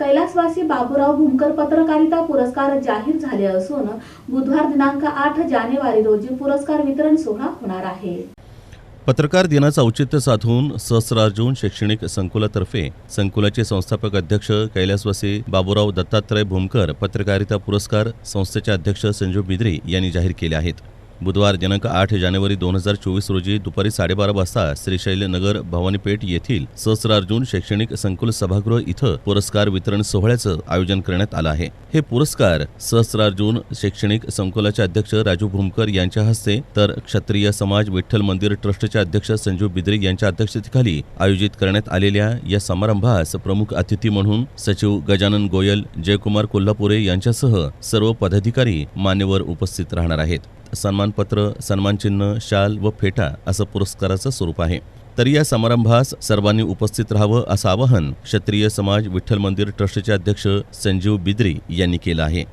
कैलासवासी बाबूराव भूमकर पत्रकारिता पुरस्कार जाहीर झाले असून बुधवार दिनांक आठ जानेवारी रोजी पुरस्कार वितरण सोहळा होणार आहे. पत्रकार दिनाचं औचित्य साधून सहस्रार्जुन शैक्षणिक संकुलातर्फे संकुलाचे संस्थापक अध्यक्ष कैलासवासी बाबूराव दत्तात्रय भूमकर पत्रकारिता पुरस्कार संस्थेचे अध्यक्ष संजू बिद्रे यांनी जाहीर केले आहेत. बुधवार दिनांक आठ जानेवारी दोन हजार चोवीस रोजी दुपारी साडेबारा वाजता श्रीशैल नगर भवानीपेठ येथील सहस्रार्जुन शैक्षणिक संकुल सभागृह इथं पुरस्कार वितरण सोहळ्याचं आयोजन करण्यात आलं आहे. हे पुरस्कार सहस्रार्जुन शैक्षणिक संकुलाचे अध्यक्ष राजू भूमकर यांच्या हस्ते तर क्षत्रिय समाज विठ्ठल मंदिर ट्रस्टचे अध्यक्ष संजू बिद्रे यांच्या अध्यक्षतेखाली आयोजित करण्यात आलेल्या या समारंभास प्रमुख अतिथी म्हणून सचिव गजानन गोयल जयकुमार कोल्हापुरे यांच्यासह सर्व पदाधिकारी मान्यवर उपस्थित राहणार आहेत. सन्मानपत्र सन्मानचिन्ह शाल व फेटा असं पुरस्काराचं स्वरूप आहे. तरी या समारंभास सर्वांनी उपस्थित राहावं असं आवाहन क्षत्रिय समाज विठ्ठल मंदिर ट्रस्टचे अध्यक्ष संजीव बिद्री यांनी केलं आहे.